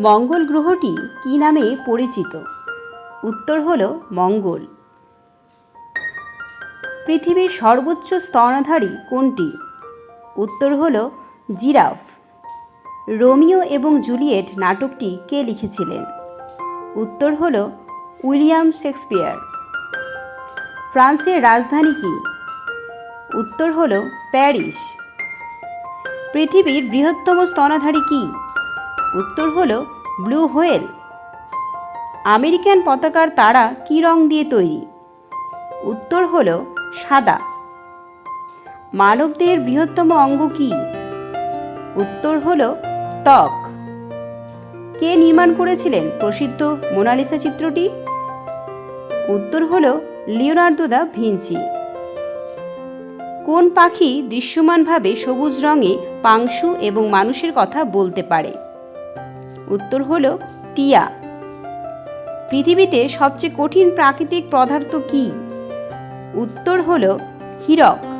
মঙ্গল গ্রহটি কী নামে পরিচিত? উত্তর হল মঙ্গল। পৃথিবীর সর্বোচ্চ স্তনাধারী কোনটি? উত্তর হল জিরাফ। রোমিও এবং জুলিয়েট নাটকটি কে লিখেছিলেন? উত্তর হল উইলিয়াম শেক্সপিয়ার। ফ্রান্সের রাজধানী কি? উত্তর হল প্যারিস। পৃথিবীর বৃহত্তম স্তনাধারী কি? উত্তর হল ব্লু হোয়েল। আমেরিকান পতাকার তারা কী রং দিয়ে তৈরি? উত্তর হল সাদা। মানবদেহের বৃহত্তম অঙ্গ কি? উত্তর হল ত্বক। কে নির্মাণ করেছিলেন প্রসিদ্ধ মোনালিসা চিত্রটি? উত্তর হল লিওনার্দো দা ভিঞ্চি। কোন পাখি দৃশ্যমানভাবে সবুজ রঙে পাংশু এবং মানুষের কথা বলতে পারে? উত্তর হল টিয়া। পৃথিবীতে সবচেয়ে কঠিন প্রাকৃতিক পদার্থ কি? উত্তর হল হীরক।